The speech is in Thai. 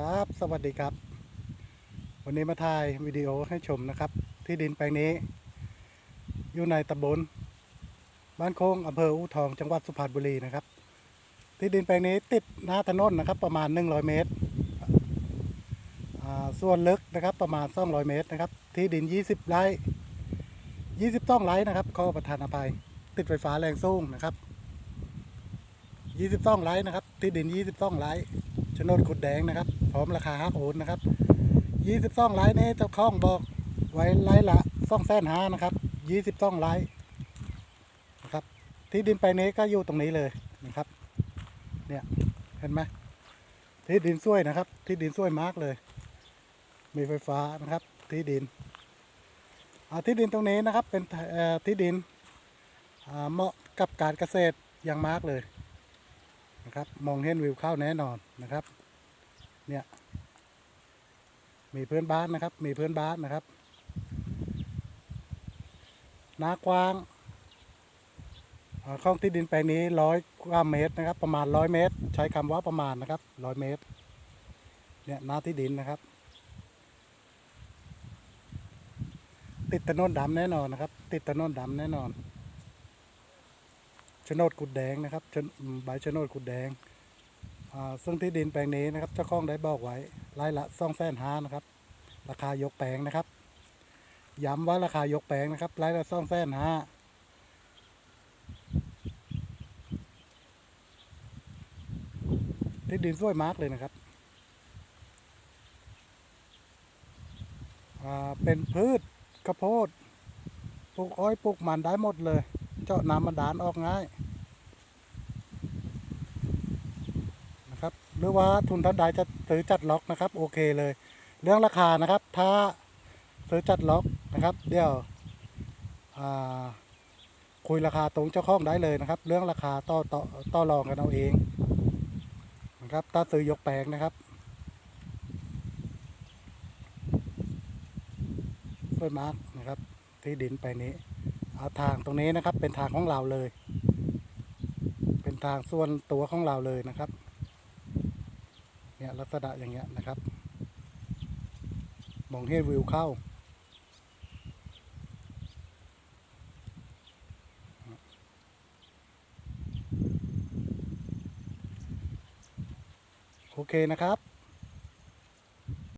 ครับ สวัสดีครับ วันนี้มาถ่ายวิดีโอให้ชมนะครับ ที่ดินแปลงนี้ อยู่ในตำบลบ้านโค้งอำเภออูทองจังหวัดสุพรรณบุรีนะครับ ที่ดินแปลงนี้ติดหน้าถนนนะครับ ประมาณ 100 เมตรส่วนลึกนะครับประมาณ 200 เมตรนะครับ ที่ดิน 20 ไร่20ต้องไร่นะครับข้อประทานอภัย ติดไฟฟ้าแรงสูงนะครับ 22 ไร่นะครับ ที่ดิน 22 ไร่ โนดขุดแดงนะครับ พร้อมราคาฮักโอนนะครับ22ไร่นี้เจ้าของบอกไว้ไร่ละ2แสนห้านะครับ22ไร่นะครับ ที่ดินไปนี้ก็อยู่ตรงนี้เลยนะครับ เนี่ยเห็นไหมที่ดินสวยนะครับ ที่ดินสวยมากเลย มีไฟฟ้านะครับ ที่ดินอ่าที่ดินตรงนี้นะครับเป็นเอ่อที่ดินอ่าเหมาะกับการเกษตรอย่างมากเลย นะครับ มองเห็นวิวเข้าแน่นอนนะครับ เนี่ย มีเพื่อนบ้านนะครับ มีเพื่อนบ้านนะครับนากว้างข้องที่ดินแปลงนี้ร้อยกว่าเมตรนะครับ ประมาณร้อยเมตร ใช้คำว่าประมาณนะครับร้อยเมตร เนี่ยหน้าที่ดินนะครับ ติดถนนดำแน่นอนนะครับ ติดถนนดำแน่นอน โนดกุดแดงนะครับใบโนดกุดแดง ซึ่งที่ดินแปลงนี้นะครับเจ้าของได้บอกไว้ไร่ละสองแสนห้านะครับ ราคายกแปลงนะครับ ย้ำว่าราคายกแปลงนะครับไร่ละสองแสนห้าที่ดินสวยมากเลยนะครับ เป็นพืชข้าวโพด ปลูกอ้อย ปลูกมันได้หมดเลย จาะน้ำมันดานออกง่ายนะครับหรือว่าทุนท่านใดจะซื้อจัดล็อกนะครับ โอเคเลย เรื่องราคานะครับ ถ้าซื้อจัดล็อกนะครับ เดี๋ยวคุยราคาตรงเจ้าของได้เลยนะครับ เรื่องราคาต่อต่อต่อรองกันเอาเองนะครับถ้าซื้อยกแปลงนะครับสวยมากนะครับ ที่ดินไปนี้าทางตรงนี้นะครับ เป็นทางของเราเลย เป็นทางส่วนตัวของเราเลยนะครับ เนี่ยลักษณะอย่างเงี้ยนะครับ มองเห็นวิวเข้า โอเคนะครับ